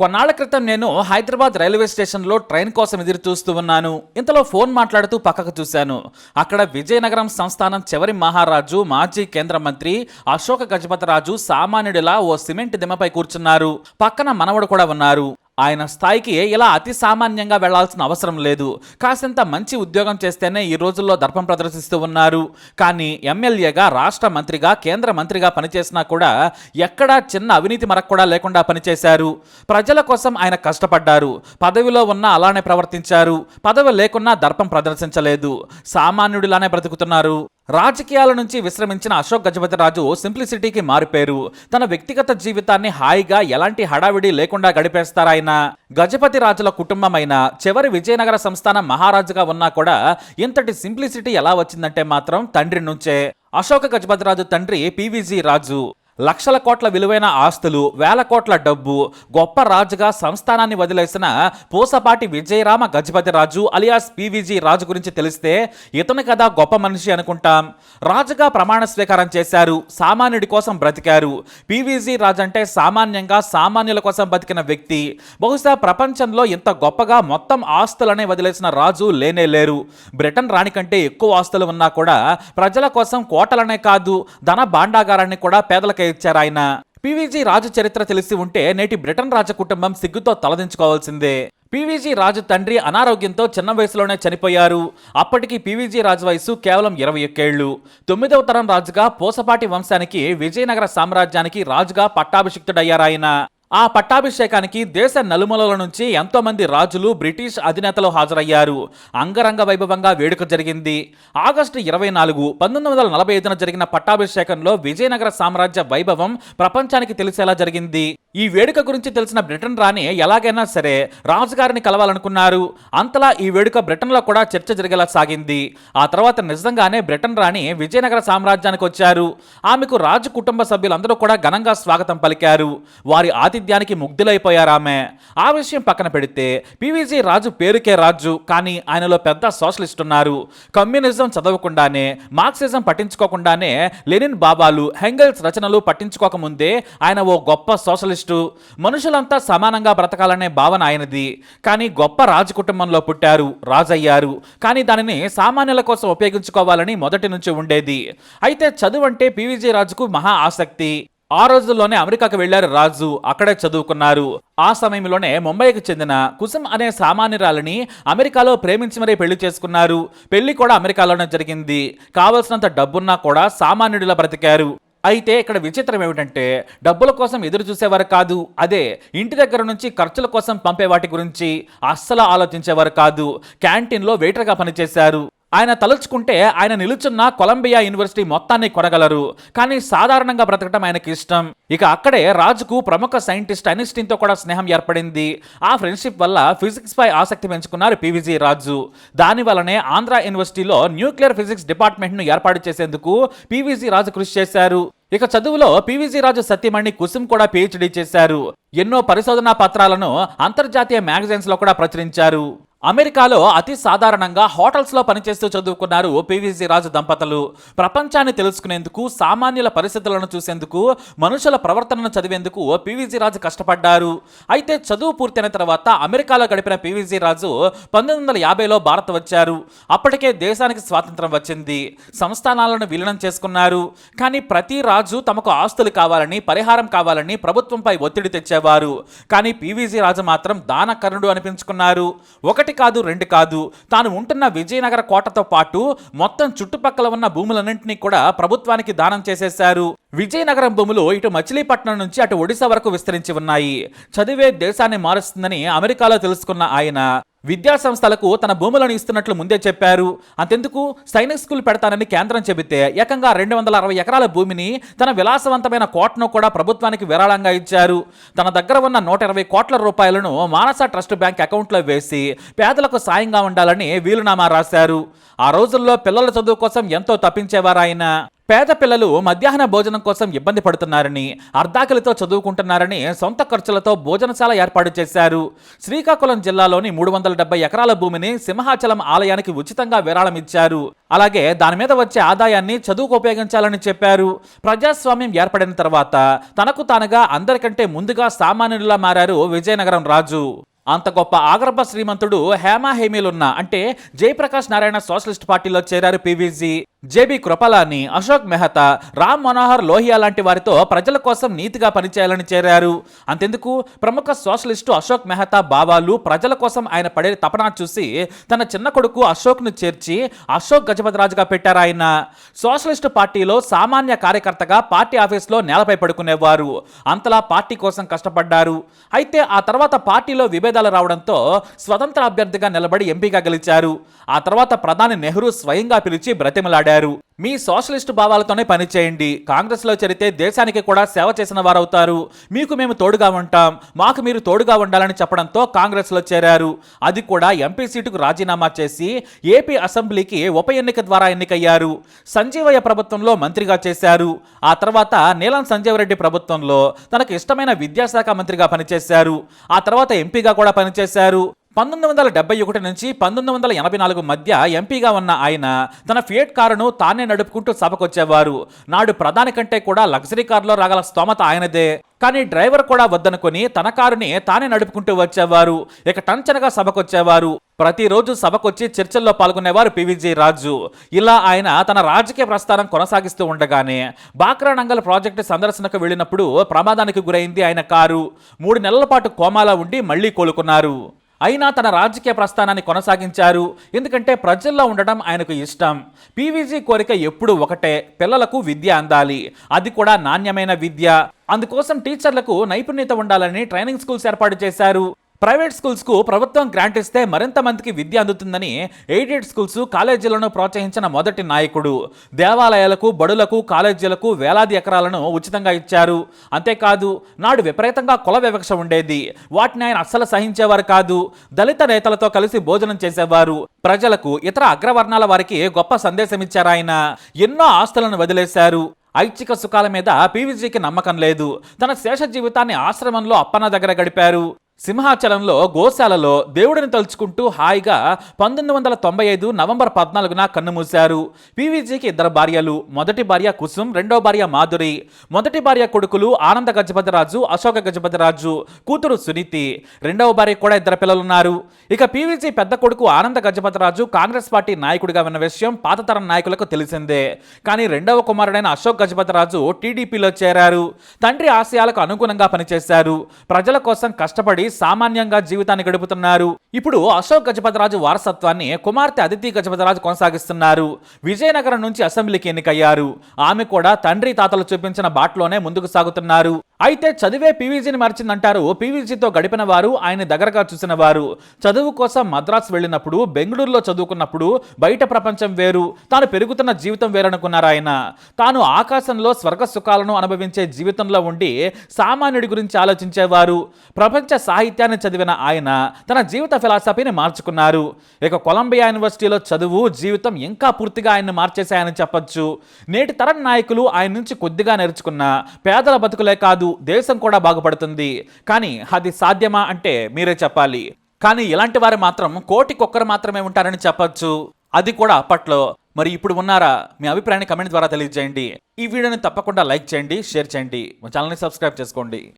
కొన్నాళ్ళ క్రితం నేను హైదరాబాద్ రైల్వే స్టేషన్లో ట్రైన్ కోసం ఎదురు చూస్తూ ఉన్నాను. ఇంతలో ఫోన్ మాట్లాడుతూ పక్కకు చూశాను. అక్కడ విజయనగరం సంస్థానం చివరి మహారాజు మాజీ కేంద్ర మంత్రి అశోక గజపతిరాజు సామాన్యుడిలా ఓ సిమెంట్ దిమ్మపై కూర్చున్నారు. పక్కన మనవడు కూడా ఉన్నారు. ఆయన స్థాయికి ఇలా అతి సామాన్యంగా వెళ్ళాల్సిన అవసరం లేదు. కాసింత మంచి ఉద్యోగం చేస్తేనే ఈ రోజుల్లో దర్పం ప్రదర్శిస్తూ ఉన్నారు. కానీ ఎమ్మెల్యేగా రాష్ట్ర మంత్రిగా కేంద్ర మంత్రిగా పనిచేసినా కూడా ఎక్కడా చిన్న అవినీతి మరక కూడా లేకుండా పనిచేశారు. ప్రజల కోసం ఆయన కష్టపడ్డారు. పదవిలో ఉన్న అలానే ప్రవర్తించారు. పదవి లేకున్నా దర్పం ప్రదర్శించలేదు. సామాన్యుడిలానే బ్రతుకుతున్నారు. రాజకీయాల నుంచి విశ్రమించిన అశోక్ గజపతిరాజు సింప్లిసిటీకి మారిపోయారు. తన వ్యక్తిగత జీవితాన్ని హాయిగా ఎలాంటి హడావిడి లేకుండా గడిపేస్తారాయన గజపతి రాజుల కుటుంబమైన చివరి విజయనగర సంస్థానం మహారాజుగా ఉన్నా కూడా ఇంతటి సింప్లిసిటీ ఎలా వచ్చిందంటే మాత్రం తండ్రి నుంచే. అశోక గజపతిరాజు తండ్రి పివిజి రాజు. లక్షల కోట్ల విలువైన ఆస్తులు వేల కోట్ల డబ్బు గొప్ప రాజుగా సంస్థానాన్ని వదిలేసిన పూసపాటి విజయరామ గజపతి రాజు అలియాస్ పీవీజీ రాజు గురించి తెలిస్తే ఇతను కదా గొప్ప మనిషి అనుకుంటాం. రాజుగా ప్రమాణ స్వీకారం చేశారు సామాన్యుడి కోసం బ్రతికారు. పీవీజీ రాజు అంటే సామాన్యంగా సామాన్యుల కోసం బతికిన వ్యక్తి. బహుశా ప్రపంచంలో ఇంత గొప్పగా మొత్తం ఆస్తులనే వదిలేసిన రాజు లేనే లేరు. బ్రిటన్ రాణి కంటే ఎక్కువ ఆస్తులు ఉన్నా కూడా ప్రజల కోసం కోటలనే కాదు ధన భాండాగారాన్ని కూడా పేదలకై ఇచ్చారు ఆయన పీవీజీ రాజు చరిత్ర తెలిసి ఉంటే నేటి బ్రిటన్ రాజ కుటుంబం సిగ్గుతో తలదించుకోవాల్సిందే. పీవీజీ రాజు తండ్రి అనారోగ్యంతో చిన్న వయసులోనే చనిపోయారు. అప్పటికి పీవీజీ రాజు వయసు కేవలం ఇరవై ఒక్కేళ్ళు తొమ్మిదవ తరం రాజుగా పోసపాటి వంశానికి విజయనగర సామ్రాజ్యానికి రాజుగా పట్టాభిషిక్తుడయ్యారాయన. ఆ పట్టాభిషేకానికి దేశ నలుమూలల నుంచి ఎంతోమంది రాజులు బ్రిటిష్ అధినేతలు హాజరయ్యారు. అంగరంగ వైభవంగా వేడుక జరిగింది. ఆగస్టు ఇరవై నాలుగు పంతొమ్మిది వందల నలభై ఐదున జరిగిన పట్టాభిషేకంలో విజయనగర సామ్రాజ్య వైభవం ప్రపంచానికి తెలిసేలా జరిగింది. ఈ వేడుక గురించి తెలిసిన బ్రిటన్ రాణి ఎలాగైనా సరే రాజుగారిని కలవాలనుకున్నారు. అంతలా ఈ వేడుక బ్రిటన్లో కూడా చర్చ జరిగేలా సాగింది. ఆ తర్వాత నిజంగానే బ్రిటన్ రాణి విజయనగర సామ్రాజ్యానికి వచ్చారు. ఆమెకు రాజు కుటుంబ సభ్యులందరూ కూడా ఘనంగా స్వాగతం పలికారు. వారి ఆతిథ్యానికి ముగ్ధులైపోయారు ఆమె. ఆ విషయం పక్కన పెడితే పీవీజీ రాజు పేరుకే రాజు కానీ ఆయనలో పెద్ద సోషలిస్ట్ ఉన్నారు. కమ్యూనిజం చదవకుండానే మార్క్సిజం పట్టించుకోకుండానే లెనిన్ బాబాలు హెంగల్స్ రచనలు పట్టించుకోకముందే ఆయన ఓ గొప్ప సోషలిస్ట్ మనుషులంతా సమానంగా బ్రతకాలనే భావన ఆయనది. కానీ గొప్ప రాజు కుటుంబంలో పుట్టారు రాజయ్యారు. కానీ దానిని సామాన్యుల కోసం ఉపయోగించుకోవాలని మొదటి నుంచి ఉండేది. అయితే చదువు అంటే పివిజి రాజుకు మహా ఆసక్తి. ఆ రోజుల్లోనే అమెరికాకు వెళ్ళారు రాజు అక్కడే చదువుకున్నారు. ఆ సమయంలోనే ముంబైకి చెందిన కుసుమ్ అనే సామాన్యురాలని అమెరికాలో ప్రేమించి మరీ పెళ్ళి చేసుకున్నారు. పెళ్ళి కూడా అమెరికాలోనే జరిగింది. కావలసినంత డబ్బున్నా కూడా సామాన్యుడిలా బ్రతికారు. అయితే ఇక్కడ విచిత్రం ఏమిటంటే డబ్బుల కోసం ఎదురు చూసేవారు కాదు. అదే ఇంటి దగ్గర నుంచి ఖర్చుల కోసం పంపే వాటి గురించి అస్సలు ఆలోచించేవారు కాదు. క్యాంటీన్లో వెయిటర్గా పనిచేశారు. ఆయన తలుచుకుంటే ఆయన నిలుచున్న కొలంబియా యూనివర్సిటీ మొత్తాన్ని కొనగలరు. కానీ సాధారణంగా బ్రతకటం ఆయనకి ఇష్టం. ఇక అక్కడే రాజుకు ప్రముఖ సైంటిస్ట్ ఐన్స్టీన్తో కూడా స్నేహం ఏర్పడింది. ఆ ఫ్రెండ్షిప్ వల్ల ఫిజిక్స్ పై ఆసక్తి పెంచుకున్నారు పివిజి రాజు. దాని వల్లనే ఆంధ్ర యూనివర్సిటీలో న్యూక్లియర్ ఫిజిక్స్ డిపార్ట్మెంట్ను ఏర్పాటు చేసేందుకు పివిజి రాజు కృషి చేశారు. ఇక చదువులో పివిజి రాజు సత్యమణి కుసుమ్ కూడా పిహెచ్డి చేశారు. ఎన్నో పరిశోధనా పత్రాలను అంతర్జాతీయ మ్యాగజైన్స్లో కూడా ప్రచురించారు. అమెరికాలో అతి సాధారణంగా హోటల్స్లో పనిచేస్తూ చదువుకున్నారు పివిసి రాజు దంపతులు. ప్రపంచాన్ని తెలుసుకునేందుకు సామాన్యుల పరిస్థితులను చూసేందుకు మనుషుల ప్రవర్తనను చదివేందుకు పివిజి రాజు కష్టపడ్డారు. అయితే చదువు పూర్తయిన తర్వాత అమెరికాలో గడిపిన పివిజి రాజు పంతొమ్మిది వందల యాభైలో భారత్ వచ్చారు. అప్పటికే దేశానికి స్వాతంత్రం వచ్చింది. సంస్థానాలను విలీనం చేసుకున్నారు. కానీ ప్రతి రాజు తమకు ఆస్తులు కావాలని పరిహారం కావాలని ప్రభుత్వంపై ఒత్తిడి తెచ్చేవారు. కానీ పివిజి రాజు మాత్రం దానకర్ణుడు అనిపించుకున్నారు. ఒకటి కాదు రెండు కాదు. తాను ఉంటున్న విజయనగర కోటతో పాటు మొత్తం చుట్టుపక్కల ఉన్న భూములన్నింటినీ కూడా ప్రభుత్వానికి దానం చేసేశారు. విజయనగరం భూములు ఇటు మచిలీపట్నం నుంచి అటు ఒడిశా వరకు విస్తరించి ఉన్నాయి. చదివే దేశాన్ని మారుస్తుందని అమెరికాలో తెలుసుకున్న ఆయన. విద్యాసంస్థలకు తన భూములను ఇస్తున్నట్లు ముందే చెప్పారు. అంతెందుకు? సైనిక్ స్కూల్ పెడతానని కేంద్రం చెబితే ఏకంగా రెండు వందల అరవై ఎకరాల భూమిని తన విలాసవంతమైన కోటను కూడా ప్రభుత్వానికి విరాళంగా ఇచ్చారు. తన దగ్గర ఉన్న నూట ఇరవై కోట్ల రూపాయలను మానస ట్రస్ట్ బ్యాంక్ అకౌంట్లో వేసి పేదలకు సాయంగా ఉండాలని వీలునామా రాశారు. ఆ రోజుల్లో పిల్లల చదువు కోసం ఎంతో తప్పించేవారు ఆయన పేద పిల్లలు మధ్యాహ్న భోజనం కోసం ఇబ్బంది పడుతున్నారని అర్ధాకలితో చదువుకుంటున్నారని సొంత ఖర్చులతో భోజనశాల ఏర్పాటు చేశారు. శ్రీకాకుళం జిల్లాలోని మూడు వందల డెబ్బై ఎకరాల భూమిని సింహాచలం ఆలయానికి ఉచితంగా విరాళం ఇచ్చారు అలాగే దాని మీద వచ్చే ఆదాయాన్ని చదువుకు ఉపయోగించాలని చెప్పారు. ప్రజాస్వామ్యం ఏర్పడిన తర్వాత తనకు తానుగా అందరికంటే ముందుగా సామాన్యుడిలా మారారు విజయనగరం రాజు. అంత గొప్ప ఆగర్భ శ్రీమంతుడు హేమా హేమీలున్న అంటే జయప్రకాష్ నారాయణ సోషలిస్ట్ పార్టీలో చేరారు పీవీజీ జేబి కృపలాని అశోక్ మెహతా రామ్ మనోహర్ లోహియా లాంటి వారితో ప్రజల కోసం నీతిగా పనిచేయాలని చేరారు. అంతెందుకు? ప్రముఖ సోషలిస్టు అశోక్ మెహతా బావాలు ప్రజల కోసం ఆయన పడే తపన చూసి తన చిన్న కొడుకు అశోక్ను చేర్చి అశోక్ గజపతిరాజుగా పెట్టారు ఆయన. సోషలిస్టు పార్టీలో సామాన్య కార్యకర్తగా పార్టీ ఆఫీస్లో నేలపై పడుకునేవారు. అంతలా పార్టీ కోసం కష్టపడ్డారు. అయితే ఆ తర్వాత పార్టీలో విభేదాలు రావడంతో స్వతంత్ర అభ్యర్థిగా నిలబడి ఎంపీగా గెలిచారు. ఆ తర్వాత ప్రధాని నెహ్రూ స్వయంగా పిలిచి బ్రతిమలాడారు. మీ సోషలిస్టు భావాలతోనే పనిచేయండి కాంగ్రెస్లో చేరితే దేశానికి కూడా సేవ చేసిన వారవుతారు. మీకు మేము తోడుగా ఉంటాం. మాకు మీరు తోడుగా ఉండాలని చెప్పడంతో కాంగ్రెస్లో చేరారు. అది కూడా ఎంపీ సీటుకు రాజీనామా చేసి ఏపీ అసెంబ్లీకి ఉప ఎన్నిక ద్వారా ఎన్నికయ్యారు. సంజీవయ్య ప్రభుత్వంలో మంత్రిగా చేశారు. ఆ తర్వాత నీలం సంజీవరెడ్డి ప్రభుత్వంలో తనకు ఇష్టమైన విద్యాశాఖ మంత్రిగా పనిచేశారు. ఆ తర్వాత ఎంపీగా కూడా పనిచేశారు. పంతొమ్మిది వందల డెబ్బై ఒకటి నుంచి పంతొమ్మిది వందల ఎనభై నాలుగు మధ్య ఎంపీగా ఉన్న ఆయన తన ఫియట్ కారును తానే నడుపుకుంటూ సభకొచ్చేవారు. నాడు ప్రధాని కంటే కూడా లగ్జరీ కారులో రాగల స్తోమత ఆయనదే. కానీ డ్రైవర్ కూడా వద్దనుకొని తన కారుని తానే నడుపుకుంటూ వచ్చేవారు. ఇక టంచనగా సభకొచ్చేవారు. ప్రతిరోజు సభకొచ్చి చర్చల్లో పాల్గొనేవారు పివిజి రాజు. ఇలా ఆయన తన రాజకీయ ప్రస్థానం కొనసాగిస్తూ ఉండగానే బాక్రా నంగల్ ప్రాజెక్టు సందర్శనకు వెళ్ళినప్పుడు ప్రమాదానికి గురైంది ఆయన కారు. మూడు నెలల పాటు కోమాలో ఉండి మళ్ళీ కోలుకున్నారు. అయినా తన రాజకీయ ప్రస్థానాన్ని కొనసాగించారు. ఎందుకంటే ప్రజల్లో ఉండడం ఆయనకు ఇష్టం. పీవీజీ కోరిక ఎప్పుడు ఒకటే పిల్లలకు విద్య అందాలి. అది కూడా నాణ్యమైన విద్య. అందుకోసం టీచర్లకు నైపుణ్యత ఉండాలని ట్రైనింగ్ స్కూల్స్ ఏర్పాటు చేశారు. ప్రైవేట్ స్కూల్స్కు ప్రభుత్వం గ్రాంట్ ఇస్తే మరింత మందికి విద్య అందుతుందని ఎయిడెడ్ స్కూల్స్ కాలేజీలను ప్రోత్సహించిన మొదటి నాయకుడు. దేవాలయాలకు బడులకు కాలేజీలకు వేలాది ఎకరాలను ఉచితంగా ఇచ్చారు. అంతేకాదు నాడు విపరీతంగా కుల వివక్ష ఉండేది. వాటిని ఆయన అస్సలు సహించేవారు కాదు. దళిత నేతలతో కలిసి భోజనం చేసేవారు. ప్రజలకు ఇతర అగ్రవర్ణాల వారికి గొప్ప సందేశం ఇచ్చారు ఆయన. ఎన్నో ఆస్తులను వదిలేశారు. ఐచ్ఛిక సుఖాల మీద పీవీజీకి నమ్మకం లేదు. తన శేష జీవితాన్ని ఆశ్రమంలో అప్పన్న దగ్గర గడిపారు. సింహాచలంలో గోశాలలో దేవుడిని తలుచుకుంటూ హాయిగా పంతొమ్మిది వందల తొంభై ఐదు నవంబర్ పద్నాలుగున కన్నుమూశారు పీవీజీకి ఇద్దరు భార్యలు మొదటి భార్య కుసుమ్ రెండో భార్య మాధురి. మొదటి భార్య కొడుకులు ఆనంద గజపతిరాజు అశోక గజపతిరాజు కూతురు సునీతి. రెండవ భార్య కూడా ఇద్దరు పిల్లలున్నారు. ఇక పీవీజీ పెద్ద కొడుకు ఆనంద గజపతిరాజు కాంగ్రెస్ పార్టీ నాయకుడిగా ఉన్న విషయం పాతతరం నాయకులకు తెలిసిందే. కానీ రెండవ కుమారుడైన అశోక్ గజపతిరాజు టీడీపీలో చేరారు. తండ్రి ఆశయాలకు అనుగుణంగా పనిచేశారు. ప్రజల కోసం కష్టపడి సామాన్యంగా జీవితాన్ని గడుపుతున్నారు. ఇప్పుడు అశోక్ గజపతిరాజు వారసత్వాన్ని కుమార్తె అదితి గజపతిరాజు కొనసాగిస్తున్నారు. విజయనగరం నుంచి అసెంబ్లీకి ఎన్నికయ్యారు. ఆమె కూడా తండ్రి తాతలు చూపించిన బాటలోనే ముందుకు సాగుతున్నారు. అయితే చదివే పీవీజీని మార్చిందంటారు పీవీజీతో గడిపిన వారు ఆయన దగ్గరగా చూసిన వారు. చదువు కోసం మద్రాసు వెళ్ళినప్పుడు బెంగళూరులో చదువుకున్నప్పుడు బయట ప్రపంచం వేరు తాను పెరుగుతున్న జీవితం వేరనుకున్నారు ఆయన? తాను ఆకాశంలో స్వర్గ సుఖాలను అనుభవించే జీవితంలో ఉండి సామాన్యుడి గురించి ఆలోచించేవారు. ప్రపంచ సాహిత్యాన్ని చదివిన ఆయన తన జీవిత ఫిలాసఫీని మార్చుకున్నారు. ఇక కొలంబియా యూనివర్సిటీలో చదువు జీవితం ఇంకా పూర్తిగా ఆయన్ని మార్చేశాయని చెప్పొచ్చు. నేటి తరం నాయకులు ఆయన నుంచి కొద్దిగా నేర్చుకున్న పేదల బతుకులే కాదు కాదు దేశం కూడా బాగుపడుతుంది. కానీ అది సాధ్యమా అంటే మీరే చెప్పాలి. కానీ ఇలాంటి వారు మాత్రం కోటికొక్కరు మాత్రమే ఉంటారని చెప్పొచ్చు. అది కూడా అప్పట్లో. మరి ఇప్పుడు ఉన్నారా? మీ అభిప్రాయాన్ని కమెంట్ ద్వారా తెలియజేయండి. ఈ వీడియోని తప్పకుండా లైక్ చేయండి షేర్ చేయండి. మా ఛానల్ని సబ్స్క్రైబ్ చేసుకోండి.